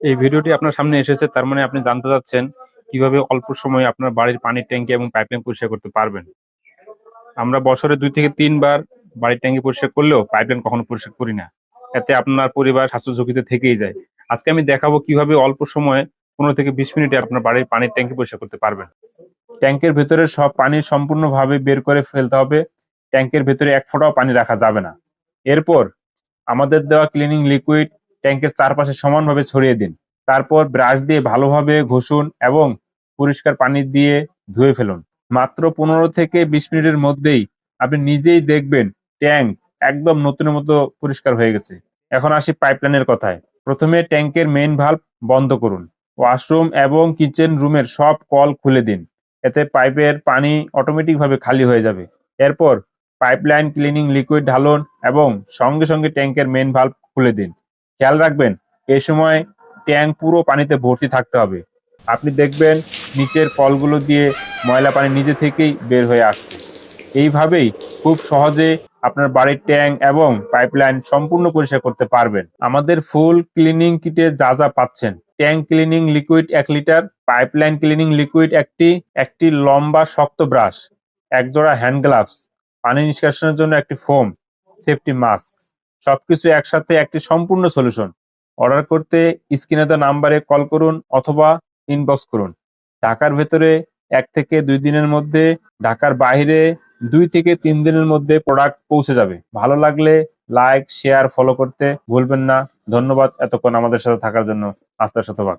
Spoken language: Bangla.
এই ভিডিওটি আপনার সামনে এসেছে, তার মানে আপনি জানতে চাচ্ছেন কীভাবে অল্প সময়ে আপনার বাড়ির পানির ট্যাঙ্কি এবং পাইপলাইন পরিষ্কার করতে পারবেন। আমরা বছরে দুই থেকে তিনবার বাড়ির ট্যাঙ্কি পরিষ্কার করলেও পাইপলাইন কখনো পরিষ্কার করি না। এতে আপনার পরিবার স্বাস্থ্য ঝুঁকিতে থেকেই যায়। আজকে আমি দেখাবো কীভাবে অল্প সময়ে পনেরো থেকে বিশ মিনিটে আপনার বাড়ির পানির ট্যাঙ্কি পরিষ্কার করতে পারবেন। ট্যাঙ্কের ভেতরে সব পানি সম্পূর্ণভাবে বের করে ফেলতে হবে। ট্যাঙ্কের ভেতরে এক ফোঁটাও পানি রাখা যাবে না। এরপর আমাদের দেওয়া ক্লিনিং লিকুইড ট্যাঙ্কের চারপাশে সমানভাবে ছড়িয়ে দিন। তারপর ব্রাশ দিয়ে ভালোভাবে ঘষুন এবং পরিষ্কার পানি দিয়ে ধুয়ে ফেলুন। মাত্র পনেরো থেকে বিশ মিনিটের মধ্যেই আপনি নিজেই দেখবেন ট্যাঙ্ক একদম নতুনের মতো পরিষ্কার হয়ে গেছে। এখন আসি পাইপলাইনের কথায়। প্রথমে ট্যাঙ্কের মেইন ভাল্ব বন্ধ করুন। ওয়াশরুম এবং কিচেন রুমের সব কল খুলে দিন। এতে পাইপের পানি অটোমেটিক ভাবে খালি হয়ে যাবে। এরপর পাইপলাইন ক্লিনিং লিকুইড ঢালুন এবং সঙ্গে সঙ্গে ট্যাঙ্কের মেইন ভাল্ব খুলে দিন। খেয়াল রাখবেন এই সময় ট্যাঙ্ক পুরো পানিতে ভর্তি থাকতে হবে। আপনি দেখবেন নিচের কলগুলো দিয়ে ময়লা পানি নিজে থেকেই বের হয়ে আসছে। এইভাবেই খুব সহজে আপনার বাড়ির ট্যাঙ্ক এবং পাইপলাইন সম্পূর্ণ পরিষ্কার করতে পারবেন। আমাদের ফুল ক্লিনিং কিটে যা যা পাচ্ছেন ট্যাঙ্ক ক্লিনিং লিকুইড এক লিটার, পাইপলাইন ক্লিনিং লিকুইড একটি একটি লম্বা শক্ত ব্রাশ, একজোড়া হ্যান্ড গ্লাভস, পানি নিষ্কাশনের জন্য একটি ফোম, সেফটি মাস্ক। সবকিছু একসাথে একটি সম্পূর্ণ সলিউশন অর্ডার করতে স্ক্রিনে দেওয়া নাম্বারে কল করুন অথবা ইনবক্স করুন। ঢাকার ভেতরে এক থেকে দুই দিনের মধ্যে, ঢাকার বাইরে দুই থেকে তিন দিনের মধ্যে প্রোডাক্ট পৌঁছে যাবে। ভালো লাগলে লাইক শেয়ার ফলো করতে ভুলবেন না। ধন্যবাদ এতক্ষণ আমাদের সাথে থাকার জন্য। আস্থা শতভাগ